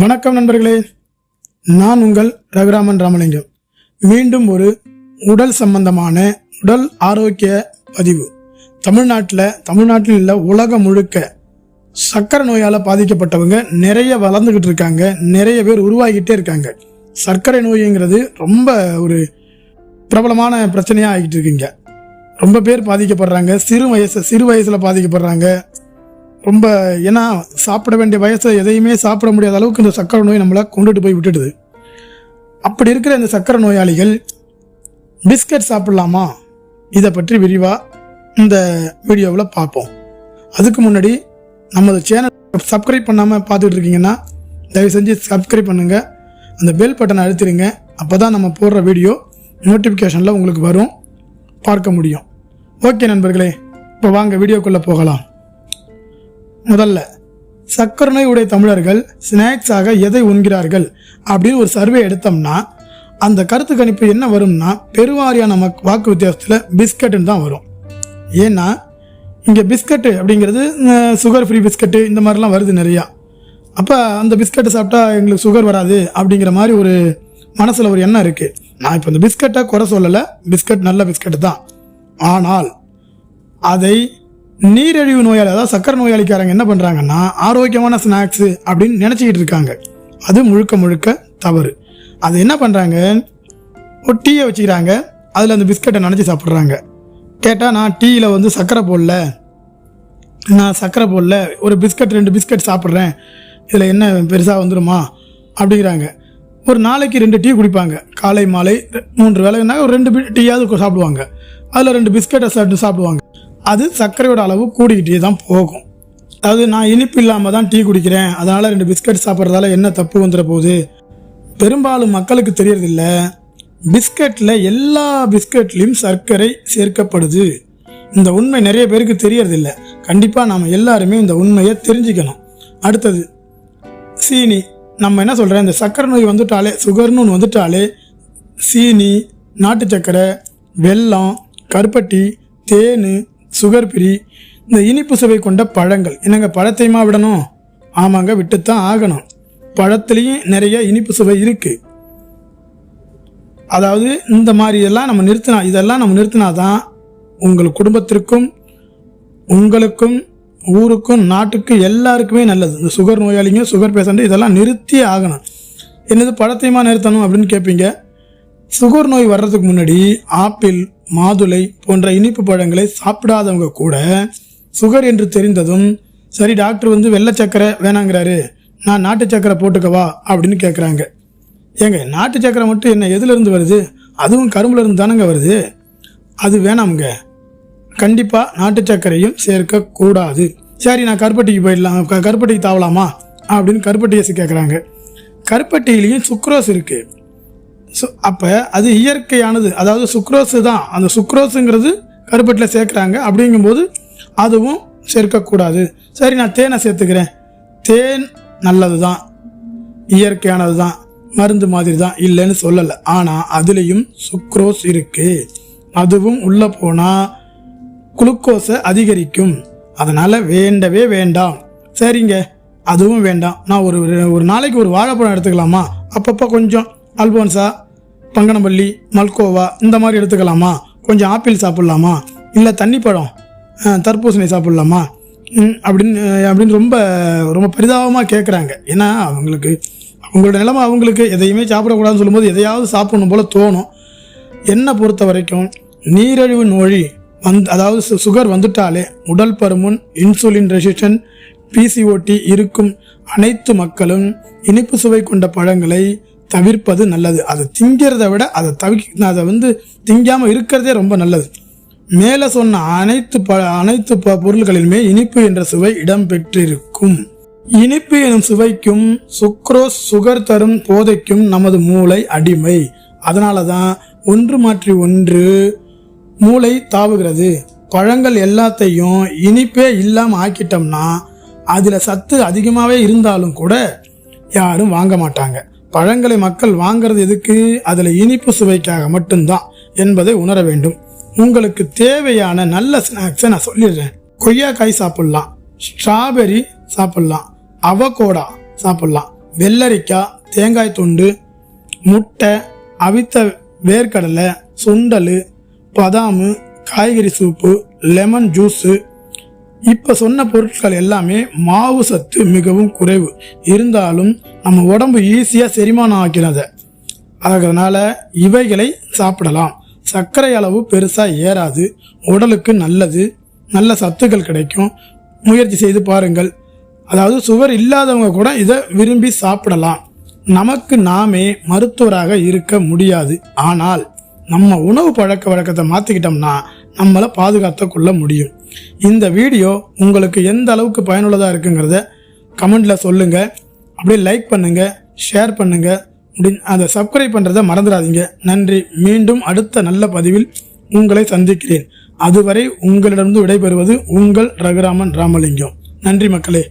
வணக்கம் நண்பர்களே. நான் உங்கள் ரகுராமன் ராமலிங்கம். மீண்டும் ஒரு உடல் சம்பந்தமான உடல் ஆரோக்கிய பதிவு. தமிழ்நாட்டில் தமிழ்நாட்டில் இல்லை உலகம் முழுக்க சர்க்கரை நோயால் பாதிக்கப்பட்டவங்க நிறைய வளர்ந்துக்கிட்டு இருக்காங்க நிறைய பேர் உருவாகிட்டே இருக்காங்க. சர்க்கரை நோய்ங்கிறது ரொம்ப ஒரு பிரபலமான பிரச்சனையாக ஆகிட்டு இருக்குங்க. ரொம்ப பேர் பாதிக்கப்படுறாங்க சிறு வயசு சிறு வயசில் பாதிக்கப்படுறாங்க ரொம்ப ஏன்னா சாப்பிட வேண்டிய வயசை எதையுமே சாப்பிட முடியாத அளவுக்கு இந்த சக்கரை நோய் நம்மளை கொண்டுட்டு போய் விட்டுடுது. அப்படி இருக்கிற இந்த சக்கரை நோயாளிகள் பிஸ்கட் சாப்பிடலாமா? இதை பற்றி விரிவாக இந்த வீடியோவில் பார்ப்போம். அதுக்கு முன்னாடி நமது சேனல் சப்ஸ்கிரைப் பண்ணாமல் பார்த்துட்டு இருக்கீங்கன்னா தயவு செஞ்சு சப்ஸ்கிரைப் பண்ணுங்கள் அந்த பெல் பட்டனை அழுத்திடுங்க அப்போ தான் நம்ம போடுற வீடியோ நோட்டிஃபிகேஷனில் உங்களுக்கு வரும். பார்க்க முடியும். ஓகே நண்பர்களே இப்போ வாங்க வீடியோக்குள்ளே போகலாம். முதல்ல சக்கரை உடைய தமிழர்கள் ஸ்நாக்ஸாக எதை உண்கிறார்கள் அப்படின்னு ஒரு சர்வே எடுத்தோம்னா அந்த கருத்து கணிப்பு என்ன வரும்னா பெருவாரியான மக் வாக்கு வித்தியாசத்தில் பிஸ்கட்டுன்னு தான் வரும். ஏன்னா இங்கே பிஸ்கட்டு அப்படிங்கிறது சுகர் ஃப்ரீ பிஸ்கட்டு இந்த மாதிரிலாம் வருது நிறையா. அப்போ அந்த பிஸ்கட்டை சாப்பிட்டா எங்களுக்கு சுகர் வராது அப்படிங்கிற மாதிரி ஒரு மனசில் ஒரு எண்ணம் இருக்குது நான் இப்போ இந்த பிஸ்கட்டை குறை சொல்லலை பிஸ்கட் நல்ல பிஸ்கட்டு தான். ஆனால் அதை நீரிழிவு நோயாளி அதாவது சக்கரை நோயாளிக்காரங்க என்ன பண்ணுறாங்கன்னா ஆரோக்கியமான ஸ்நாக்ஸு அப்படின்னு நினச்சிக்கிட்டு இருக்காங்க. அது முழுக்க முழுக்க தவறு. அது என்ன பண்ணுறாங்க ஒரு டீயை வச்சுக்கிறாங்க. அதில் அந்த பிஸ்கட்டை நினச்சி சாப்பிட்றாங்க. கேட்டால் நான் டீயில் வந்து சர்க்கரை போடல. நான் சர்க்கரை போடல. ஒரு பிஸ்கட் ரெண்டு பிஸ்கட் சாப்பிட்றேன். இதில் என்ன பெருசாக வந்துடுமா அப்படிங்கிறாங்க. ஒரு நாளைக்கு ரெண்டு டீ குடிப்பாங்க. காலை மாலை மூன்று வேலைன்னா ஒரு ரெண்டு டீயாவது சாப்பிடுவாங்க. அதில் ரெண்டு பிஸ்கட்டை சாப்பிட்டு சாப்பிடுவாங்க. அது சர்க்கரையோட அளவு கூடிக்கிட்டே தான் போகும். அதாவது நான் இனிப்பு இல்லாமல் தான் டீ குடிக்கிறேன். அதனால் ரெண்டு பிஸ்கட் சாப்பிட்றதால என்ன தப்பு வந்துட போகுது? பெரும்பாலும் மக்களுக்கு தெரியறதில்ல. பிஸ்கட்டில் எல்லா பிஸ்கட்லேயும் சர்க்கரை சேர்க்கப்படுது. இந்த உண்மை நிறைய பேருக்கு தெரியறதில்ல. கண்டிப்பாக நாம் எல்லாருமே இந்த உண்மையை தெரிஞ்சுக்கணும். அடுத்தது சீனி. நம்ம என்ன சொல்கிறேன் இந்த சர்க்கரை நோய் வந்துட்டாலே சுகர்னு ஒன்று வந்துட்டாலே சீனி நாட்டு சர்க்கரை வெல்லம் கருப்பட்டி தேன் சுகர் ஃப்ரீ இந்த இனிப்பு சுவை கொண்ட பழங்கள். என்னங்க பழத்தையுமா விடணும்? ஆமாங்க விட்டுத்தான் ஆகணும். பழத்துலேயும் நிறைய இனிப்பு சுவை இருக்குது அதாவது இந்த மாதிரியெல்லாம் நம்ம நிறுத்தினா இதெல்லாம் நம்ம நிறுத்தினா தான் உங்கள் குடும்பத்திற்கும் உங்களுக்கும் ஊருக்கும் நாட்டுக்கும் எல்லாருக்குமே நல்லது. இந்த சுகர் நோயாளிங்க சுகர் பேஷண்ட்டு இதெல்லாம் நிறுத்தியே ஆகணும். என்னது பழத்தையுமா நிறுத்தணும் அப்படின்னு கேட்பீங்க சுகர் நோய் வர்றதுக்கு முன்னாடி ஆப்பிள் மாதுளை போன்ற இனிப்பு பழங்களை சாப்பிடாதவங்க கூட சுகர் என்று தெரிந்ததும் சரி டாக்டர் வந்து வெள்ளை சக்கரை வேணாங்கிறாரு. நான் நாட்டு சக்கரை போட்டுக்கவா? அப்படின்னு கேட்குறாங்க ஏங்க நாட்டு சக்கரை மட்டும் என்ன எதுலேருந்து வருது? அதுவும் கரும்புல இருந்து தானங்க வருது? அது வேணாமுங்க. கண்டிப்பாக நாட்டு சக்கரையும் சேர்க்கக்கூடாது. சரி நான் கருப்பட்டிக்கு போயிடலாம் க- கருப்பட்டிக்கு தாவலாமா? அப்படின்னு கருப்பட்டி கேட்குறாங்க கருப்பட்டியிலையும் சுக்ரோஸ் இருக்குது ஸோ அப்போ அது இயற்கையானது. அதாவது சுக்ரோஸு தான். அந்த சுக்ரோஸுங்கிறது கருப்பட்டில் சேர்க்குறாங்க. அப்படிங்கும்போது அதுவும் சேர்க்கக்கூடாது. சரி நான் தேனை சேர்த்துக்கிறேன். தேன் நல்லது தான் இயற்கையானது தான் மருந்து மாதிரி தான் இல்லைன்னு சொல்லலை. ஆனால் அதுலேயும் சுக்ரோஸ் இருக்குது அதுவும் உள்ளே போனால் குளுக்கோஸை அதிகரிக்கும். அதனால் வேண்டவே வேண்டாம். சரிங்க. அதுவும் வேண்டாம். நான் ஒரு ஒரு நாளைக்கு ஒரு வாழைப்பழம் எடுத்துக்கலாமா? அப்பப்போ கொஞ்சம். அல்போன்சா பங்கனப்பள்ளி மல்கோவா இந்த மாதிரி எடுத்துக்கலாமா? கொஞ்சம் ஆப்பிள் சாப்பிட்லாமா? இல்லை தண்ணி பழம் தர்பூசணி சாப்பிட்லாமா? அப்படின்னு அப்படின்னு ரொம்ப ரொம்ப பரிதாபமாக கேட்குறாங்க ஏன்னா அவங்களுக்கு அவங்களோட நிலமை அவங்களுக்கு எதையுமே சாப்பிடக்கூடாதுன்னு சொல்லும்போது எதையாவது சாப்பிடணும் போல் தோணும். என்னை பொறுத்த வரைக்கும் நீரிழிவு நோய் வந் அதாவது சு- சுகர் வந்துட்டாலே உடல் பருமன் இன்சுலின் ரெசிஸ்டன் பிசிஓடி இருக்கும் அனைத்து மக்களும் இனிப்பு சுவை கொண்ட பழங்களை தவிர்ப்பது நல்லது. அதை திங்கிறத விட அதை தவிக்க அதை வந்து திங்காமல் இருக்கிறதே ரொம்ப நல்லது. மேலே சொன்ன அனைத்து ப அனைத்து ப பொருள்களிலுமே இனிப்பு என்ற சுவை இடம்பெற்றிருக்கும் இனிப்பு எனும் சுவைக்கும் சுக்ரோஸ் சுகர் தரும் போதைக்கும் நமது மூளை அடிமை. அதனால தான் ஒன்று மாற்றி ஒன்று மூளை தாவுகிறது. பழங்கள் எல்லாத்தையும் இனிப்பே இல்லாமல் ஆக்கிட்டோம்னா அதில் சத்து அதிகமாகவே இருந்தாலும் கூட யாரும் வாங்க மாட்டாங்க. பழங்களை மக்கள் வாங்குறது எதுக்கு? அதில் இனிப்பு சுவைக்காக மட்டும்தான் என்பதை உணர வேண்டும். உங்களுக்கு தேவையான நல்ல ஸ்நாக்ஸை நான் சொல்லிடுறேன். கொய்யாக்காய் சாப்பிட்லாம் ஸ்ட்ராபெரி சாப்பிட்லாம் அவகோடா சாப்பிட்லாம் வெள்ளரிக்காய் தேங்காய் துண்டு முட்டை அவித்த வேர்க்கடலை சுண்டல் பதாமு காய்கறி சூப்பு லெமன் ஜூஸு இப்போ சொன்ன பொருட்கள் எல்லாமே மாவு சத்து மிகவும் குறைவு. இருந்தாலும் நம்ம உடம்பு ஈஸியாக செரிமானம் ஆக்கிறது. அதனால இவைகளை சாப்பிடலாம். சர்க்கரை அளவு பெருசாக ஏறாது. உடலுக்கு நல்லது. நல்ல சத்துக்கள் கிடைக்கும். முயற்சி செய்து பாருங்கள். அதாவது சுவர் இல்லாதவங்க கூட இதை விரும்பி சாப்பிடலாம். நமக்கு நாமே மருத்துவராக இருக்க முடியாது. ஆனால் நம்ம உணவு பழக்க வழக்கத்தை மாற்றிக்கிட்டோம்னா நம்மளை பாதுகாத்து கொள்ள முடியும். இந்த வீடியோ உங்களுக்கு எந்த அளவுக்கு பயனுள்ளதாக இருக்குங்கிறத கமெண்டில் சொல்லுங்கள் அப்படியே லைக் பண்ணுங்கள் ஷேர் பண்ணுங்கள் அப்படி அதை சப்ஸ்கிரைப் பண்ணுறதை மறந்துடாதீங்க. நன்றி. மீண்டும் அடுத்த நல்ல பதிவில் உங்களை சந்திக்கிறேன். அதுவரை உங்களிடமிருந்து விடைபெறுவது உங்கள் ரகுராமன் ராமலிங்கம். நன்றி மக்களே.